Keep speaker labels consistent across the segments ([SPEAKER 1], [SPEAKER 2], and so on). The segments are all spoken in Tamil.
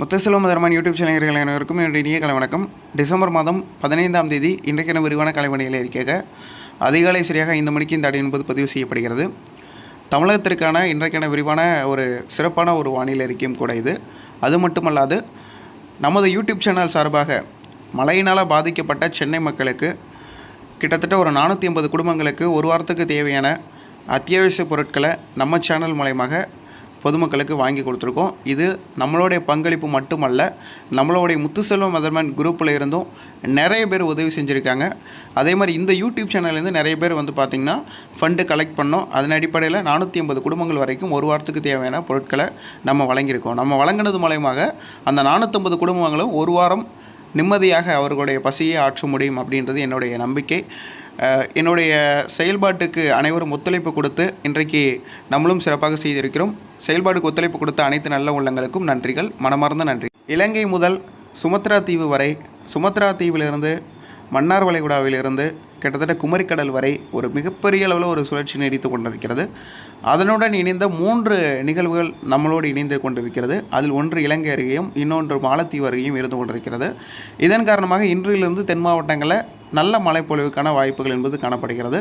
[SPEAKER 1] முத்தசெல்வம் தர்மன் யூடியூப் சேனல்கள் அனைவருக்கும் என்னுடைய இனிய கலை வணக்கம். டிசம்பர் மாதம் பதினைந்தாம் தேதி இன்றைக்கான விரிவான கலைவணியில் இருக்க அதிகாலை சரியாக ஐந்து மணிக்கு இந்த அடி என்பது பதிவு செய்யப்படுகிறது. தமிழகத்திற்கான இன்றைக்கான விரிவான ஒரு சிறப்பான ஒரு வானிலை அறிக்கையும் கூட இது. அது மட்டுமல்லாது நமது யூடியூப் சேனல் சார்பாக மழையினால் பாதிக்கப்பட்ட சென்னை மக்களுக்கு கிட்டத்தட்ட ஒரு நானூற்றி ஐம்பது குடும்பங்களுக்கு ஒரு வாரத்துக்கு தேவையான அத்தியாவசிய பொருட்களை நம்ம சேனல் மூலயமாக பொதுமக்களுக்கு வாங்கி கொடுத்துருக்கோம். இது நம்மளுடைய பங்களிப்பு மட்டுமல்ல நம்மளுடைய முத்துசெல்வம் மதர்மேன் குரூப்பில் இருந்தும் நிறைய பேர் உதவி செஞ்சுருக்காங்க. அதே மாதிரி இந்த யூடியூப் சேனல்லேருந்து நிறைய பேர் வந்து பார்த்திங்கன்னா ஃபண்டு கலெக்ட் பண்ணோம். அதன் அடிப்படையில் நானூற்றி ஐம்பது குடும்பங்கள் வரைக்கும் ஒரு வாரத்துக்கு தேவையான பொருட்களை நம்ம வழங்கியிருக்கோம். நம்ம வழங்கினது மூலயமாக அந்த நானூற்றம்பது குடும்பங்களும் ஒரு வாரம் நிம்மதியாக அவர்களுடைய பசியை ஆற்ற முடியும் அப்படின்றது என்னுடைய நம்பிக்கை. என்னுடைய செயல்பாட்டுக்கு அனைவரும் ஒத்துழைப்பு கொடுத்து இன்றைக்கு நம்மளும் சிறப்பாக செய்திருக்கிறோம். செயல்பாடுக்கு ஒத்துழைப்பு கொடுத்த அனைத்து நல்ல உள்ளங்களுக்கும் நன்றிகள். மனமார்ந்த நன்றி. இலங்கை முதல் சுமத்ரா தீவு வரை சுமத்ரா தீவிலிருந்து மன்னார் வளைகுடாவிலிருந்து கிட்டத்தட்ட குமரிக்கடல் வரை ஒரு மிகப்பெரிய அளவில் ஒரு சுழற்சி நீடித்து கொண்டிருக்கிறது. அதனுடன் இணைந்த மூன்று நிகழ்வுகள் நம்மளோடு இணைந்து கொண்டிருக்கிறது. அதில் ஒன்று இலங்கை அருகேயும் இன்னொன்று மாலத்தீவு அருகேயும் இருந்து கொண்டிருக்கிறது. இதன் காரணமாக இன்றிலிருந்து தென் மாவட்டங்களில் நல்ல மழைப்பொழிவுக்கான வாய்ப்புகள் என்பது காணப்படுகிறது.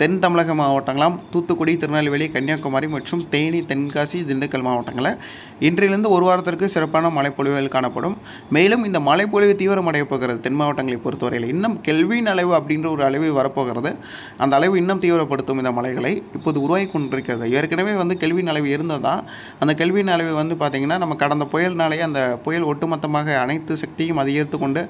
[SPEAKER 1] தென் தமிழக மாவட்டங்களாம் தூத்துக்குடி திருநெல்வேலி கன்னியாகுமரி மற்றும் தேனி தென்காசி திண்டுக்கல் மாவட்டங்களில் இன்றிலிருந்து ஒரு வாரத்திற்கு சிறப்பான மழைப்பொழிவுகள் காணப்படும். மேலும் இந்த மழைப்பொழிவு தீவிரமடைய போகிறது. தென் மாவட்டங்களை பொறுத்தவரையில் இன்னும் கெல்வின் அளவு அப்படின்ற ஒரு அளவு வரப்போகிறது. அந்த அளவு இன்னும் தீவிரப்படுத்தும் இந்த மலைகளை இப்போது உருவாகி கொண்டிருக்கிறது. ஏற்கனவே வந்து கெல்வின் அளவு இருந்தது? தான் அந்த கெல்வின் அளவு வந்து பார்த்திங்கன்னா நம்ம கடந்த புயல்னாலேயே அந்த புயல் ஒட்டுமொத்தமாக அனைத்து சக்தியும் அதிகரித்து கொண்டு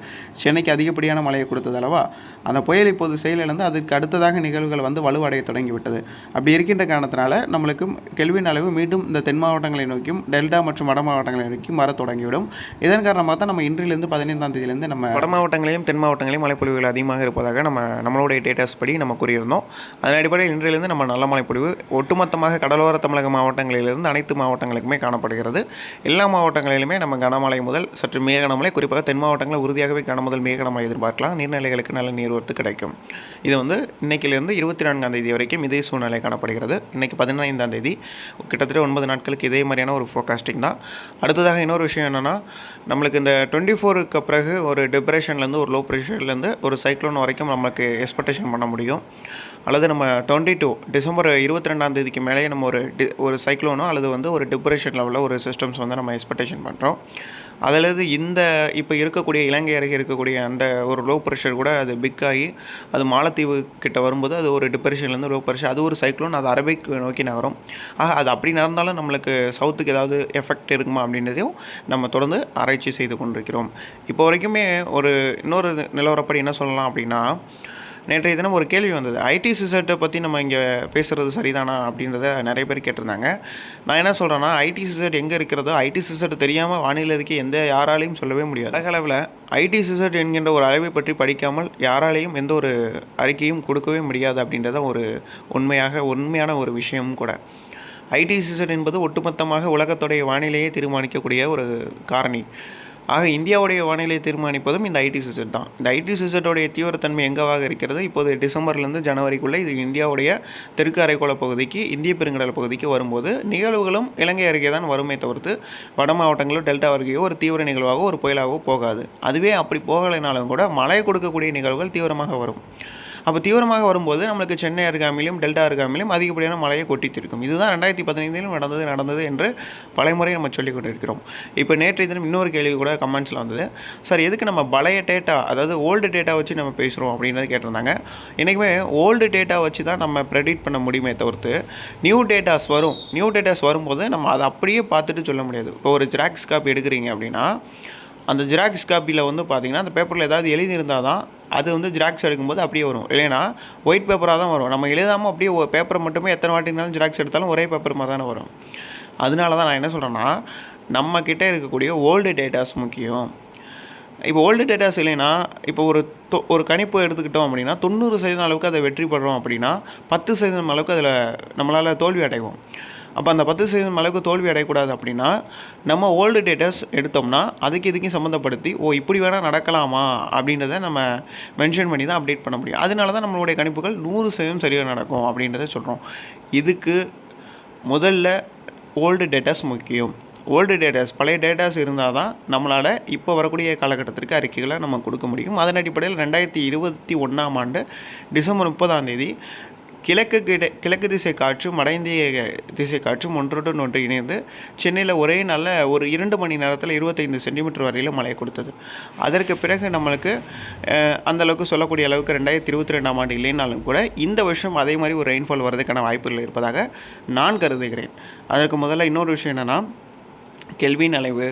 [SPEAKER 1] சென்னைக்கு அதிகப்படியான மழையை கொடுத்தது அல்லவா? அந்த புயல் இப்போது செயலிழந்து அதற்கு அடுத்ததாக நிகழ்வுகள் வந்து வலுவடைய தொடங்கிவிட்டது. அப்படி இருக்கின்ற காரணத்தினால நம்மளுக்கு கெல்வின் அளவு மீண்டும் இந்த தென் மாவட்டங்களை நோக்கியும் டெல்டா மற்றும் வட மாவட்டங்களை நோக்கியும் வர தொடங்கிவிடும். இதன் காரணமாக தான் நம்ம இன்றிலிருந்து பதினைந்தாம் தேதியிலிருந்து நம்ம
[SPEAKER 2] வட மாவட்டங்களையும் தென் மாவட்டங்களிலும் மழைப்பொழிவுகள் அதிகமாக இருப்பதாக நம்ம நம்மளுடைய டேட்டாஸ் படி நம்ம கூறியிருந்தோம். அதன் அடிப்படையில் இன்றிலிருந்து நம்ம நல்ல மழைப்பொழிவு ஒட்டுமொத்தமாக கடலோர தமிழக மாவட்டங்களிலிருந்து அனைத்து மாவட்டங்களுக்குமே காணப்படுகிறது. எல்லா மாவட்டங்களிலுமே நம்ம கனமழை முதல் சற்று மிக கனமழை குறிப்பாக தென் மாவட்டங்களில் உறுதியாகவே கனமுதல் மிக கனமழை எதிர்பார்க்கலாம். நீர்நிலைகளுக்கு நல்ல நீர்வரத்து கிடைக்கும். இது வந்து இன்றைக்கிலிருந்து இருபத்தி நான்காம் தேதி வரைக்கும் இதே சூழ்நிலை காணப்படுகிறது. இன்றைக்கி பதினைந்தாம் தேதி. கிட்டத்தட்ட ஒன்பது நாட்களுக்கு இதே மாதிரியான ஒரு ஃபோகாஸ்டிங் தான். அடுத்ததாக இன்னொரு விஷயம் என்னென்னா நம்மளுக்கு இந்த டுவெண்ட்டி ஃபோருக்கு பிறகு ஒரு டிப்ரெஷன்லேருந்து ஒரு லோ ப்ரெஷர்லேருந்து ஒரு சைக்ளோன் வரைக்கும் நம்மளுக்கு எக்ஸ்பெக்டேஷன் பண்ண முடியும். அல்லது நம்ம டுவெண்ட்டி டூ டிசம்பர் இருபத்தி ரெண்டாம் தேதிக்கு மேலே நம்ம ஒரு டி ஒரு சைக்ளோனோ அல்லது வந்து ஒரு டிப்ரெஷன் லெவலில் ஒரு சிஸ்டம்ஸ் வந்து நம்ம எக்ஸ்பெக்டேஷன் பண்ணுறோம் அதிலிருந்து இந்த இப்போ இருக்கக்கூடிய இலங்கை அருகே இருக்கக்கூடிய அந்த ஒரு லோ ப்ரெஷர் கூட அது பிக் ஆகி அது மாலத்தீவு கிட்ட வரும்போது அது ஒரு டிப்ரெஷன்லேருந்து லோ ப்ரெஷர் அது ஒரு சைக்ளோன் அது அரபிக் நோக்கி நகரும். ஆக அது அப்படி நடந்தாலும் நம்மளுக்கு சவுத்துக்கு ஏதாவது எஃபெக்ட் இருக்குமா அப்படின்றதையும் நம்ம தொடர்ந்து ஆராய்ச்சி செய்து கொண்டிருக்கிறோம். இப்போ வரைக்குமே ஒரு இன்னொரு நிலவரப்படி என்ன சொல்லலாம் அப்படின்னா நேற்றைய தினம் ஒரு கேள்வி வந்தது. ஐடி சிசர்ட்டை பற்றி நம்ம இங்கே பேசுகிறது சரிதானா அப்படின்றத நிறைய பேர் கேட்டிருந்தாங்க. நான் என்ன சொல்கிறேன்னா ஐடி சிசர்ட் எங்கே இருக்கிறதோ ஐடி சிசர்ட் தெரியாமல் வானிலை இருக்க எந்த யாராலையும் சொல்லவே முடியாது. உலக அளவில் ஐடி சிசர்ட் என்கின்ற ஒரு அளவை பற்றி படிக்காமல் யாராலையும் எந்த ஒரு அறிக்கையும் கொடுக்கவே முடியாது அப்படின்றத ஒரு உண்மையாக உண்மையான ஒரு விஷயமும் கூட. ஐடி சிசர்ட் என்பது ஒட்டுமொத்தமாக உலகத்துடைய வானிலையை தீர்மானிக்கக்கூடிய ஒரு காரணி. ஆக இந்தியாவுடைய வானிலை தீர்மானிப்பதும் இந்த ஐடி சிசட் தான். இந்த ஐடி சிசட்டோடைய தீவிரத்தன்மை எங்கவாக இருக்கிறது? இப்போது டிசம்பர்லேருந்து ஜனவரிக்குள்ளே இது இந்தியாவுடைய தெற்கு அரைக்கோள பகுதிக்கு இந்திய பெருங்கடல் பகுதிக்கு வரும்போது நிகழ்வுகளும் இலங்கை அருகே தான் வருமே தவிர்த்து வட மாவட்டங்களோ டெல்டா அருகேயோ ஒரு தீவிர நிகழ்வாகவோ ஒரு புயலாகவோ போகாது. அதுவே அப்படி போகலைனாலும் கூட மழை கொடுக்கக்கூடிய நிகழ்வுகள் தீவிரமாக வரும். அப்போ தீவிரமாக வரும்போது நம்மளுக்கு சென்னை அருகாமையிலும் டெல்டா அருகாமையிலும் அதிகப்படியான மழையை கொட்டித்திருக்கும் இதுதான் ரெண்டாயிரத்தி பதினைந்திலும் நடந்தது நடந்தது என்று பலமுறை நம்ம சொல்லிக் கொண்டிருக்கிறோம். இப்போ நேற்றைய தினம் இன்னொரு கேள்வி கூட கமெண்ட்ஸில் வந்தது. சார் எதுக்கு நம்ம பழைய டேட்டா அதாவது ஓல்டு டேட்டா வச்சு நம்ம பேசுகிறோம் அப்படின்றது கேட்டிருந்தாங்க. என்றைக்குமே ஓல்டு டேட்டா வச்சு தான் நம்ம ப்ரெடிக்ட் பண்ண முடியுமே தவிர்த்து நியூ டேட்டாஸ் வரும். நியூ டேட்டாஸ் வரும்போது நம்ம அதை அப்படியே பார்த்துட்டு சொல்ல முடியாது. இப்போ ஒரு ஜெராக்ஸ் காப்பி எடுக்கிறீங்க அப்படின்னா அந்த ஜெராக்ஸ் காப்பியில் வந்து பார்த்திங்கன்னா அந்த பேப்பரில் ஏதாவது எழுதியிருந்தால் தான் அது வந்து ஜெராக்ஸ் எடுக்கும்போது அப்படியே வரும். இல்லைன்னா ஒயிட் பேப்பராக தான் வரும். நம்ம எழுதாமல் அப்படியே பேப்பரை மட்டுமே எத்தனை வாட்டினாலும் ஜெராக்ஸ் எடுத்தாலும் ஒரே பேப்பர் தானே வரும். அதனால தான் நான் என்ன சொல்கிறேன்னா நம்ம இருக்கக்கூடிய ஓல்டு டேட்டாஸ் முக்கியம். இப்போ ஓல்டு டேட்டாஸ் இல்லைன்னா இப்போ ஒரு தொ- ஒரு கணிப்பு எடுத்துக்கிட்டோம் அப்படின்னா தொண்ணூறு சதவீதம் அளவுக்கு அதை வெற்றி பெறுறோம் அப்படின்னா பத்து சதவீதம் அளவுக்கு அதில் நம்மளால் தோல்வி அடைவோம். அப்போ அந்த பத்து சதவீதம் அளவுக்கு தோல்வி அடையக்கூடாது அப்படின்னா நம்ம ஓல்டு டேட்டாஸ் எடுத்தோம்னா அதுக்கு இதுக்கும் சம்மந்தப்படுத்தி ஓ இப்படி வேணால் நடக்கலாமா அப்படின்றத நம்ம மென்ஷன் பண்ணி தான் அப்டேட் பண்ண முடியும். அதனால தான் நம்மளுடைய கணிப்புகள் நூறு சதவீதம் சரியாக நடக்கும் அப்படின்றத சொல்கிறோம் இதுக்கு முதல்ல ஓல்டு டேட்டாஸ் முக்கியம். ஓல்டு டேட்டாஸ் பழைய டேட்டாஸ் இருந்தால் தான் நம்மளால் இப்போ வரக்கூடிய காலகட்டத்திற்கு அறிக்கைகளை நம்ம கொடுக்க முடியும். அதன் அடிப்படையில் ரெண்டாயிரத்தி இருபத்தி ஒன்றாம் ஆண்டு டிசம்பர் முப்பதாம் தேதி கிழக்கு கிட கிழக்கு திசை காற்றும் வட இந்திய திசை காற்றும் ஒன்றுடன் ஒன்று இணைந்து சென்னையில் ஒரே நாளில் ஒரு இரண்டு மணி நேரத்தில் இருபத்தைந்து சென்டிமீட்டர் வரையில் மழை கொடுத்தது. அதற்கு பிறகு நம்மளுக்கு அந்தளவுக்கு அந்த அளவுக்கு சொல்லக்கூடிய அளவுக்கு ரெண்டாயிரத்தி இருபத்தி ரெண்டாம் ஆண்டு இல்லைனாலும் கூட இந்த வருஷம் அதே மாதிரி ஒரு ரெயின்ஃபால் வரதுக்கான வாய்ப்புகள் இருப்பதாக நான் கருதுகிறேன். அதற்கு முதல்ல இன்னொரு விஷயம் என்னென்னா கெல்வின் அலைவு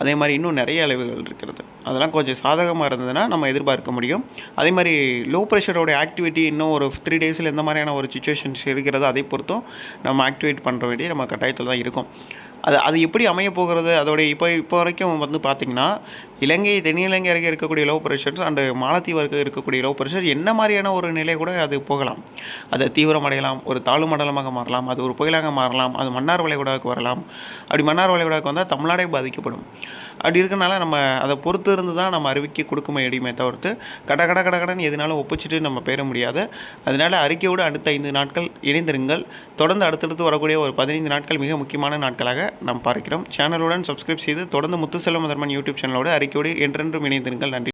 [SPEAKER 2] அதே மாதிரி இன்னும் நிறைய அளவுகள் இருக்கிறது. அதெல்லாம் கொஞ்சம் சாதகமாக இருந்ததுன்னா நம்ம எதிர்பார்க்க முடியும். அதே மாதிரி லோ ப்ரெஷரோட ஆக்டிவிட்டி இன்னும் ஒரு த்ரீ டேஸில் எந்த மாதிரியான ஒரு சுச்சுவேஷன்ஸ் இருக்கிறதோ அதை பொறுத்தும் நம்ம ஆக்டிவேட் பண்ணுற வேண்டிய நம்ம கட்டாயத்தில் தான் இருக்கும். அது அது எப்படி அமைய போகிறது? அதோடைய இப்போ இப்போ வரைக்கும் வந்து பார்த்திங்கன்னா இலங்கை தென்னிலங்கை அருகே இருக்கக்கூடிய லோ ப்ரெஷர்ஸ் அண்டு மாலத்தீவு அருகே இருக்கக்கூடிய லோ ப்ரெஷர் என்ன மாதிரியான ஒரு நிலை கூட அது போகலாம். அது தீவிரமடையலாம் ஒரு தாழ்வு மண்டலமாக மாறலாம் அது ஒரு புயலாக மாறலாம் அது மன்னார் வளைகுடாவுக்கு வரலாம். அப்படி மன்னார் வளைகுடாவுக்கு வந்தால் தமிழ்நாடே பாதிக்கப்படும். அப்படி இருக்கனால நம்ம அதை பொறுத்து இருந்து தான் நம்ம அறிவிக்க கொடுக்க முடியுமே தவிர்த்து கட கட கட கடன் எதுனாலும் ஒப்பிச்சுட்டு நம்ம பெற முடியாது. அதனால் அறிக்கையோடு அடுத்த ஐந்து நாட்கள் இணைந்திருங்கள். தொடர்ந்து அடுத்தடுத்து வரக்கூடிய ஒரு பதினைந்து நாட்கள் மிக முக்கியமான நாட்களாக நாம் பார்க்கிறோம். சேனலுடன் சப்ஸ்கிரைப் செய்து தொடர்ந்து முத்துசெல்வம் மதர்மன் யூடியூப் சேனலோடு அறிக்கையோடு என்றென்றும் இணைந்திருங்கள். நன்றி.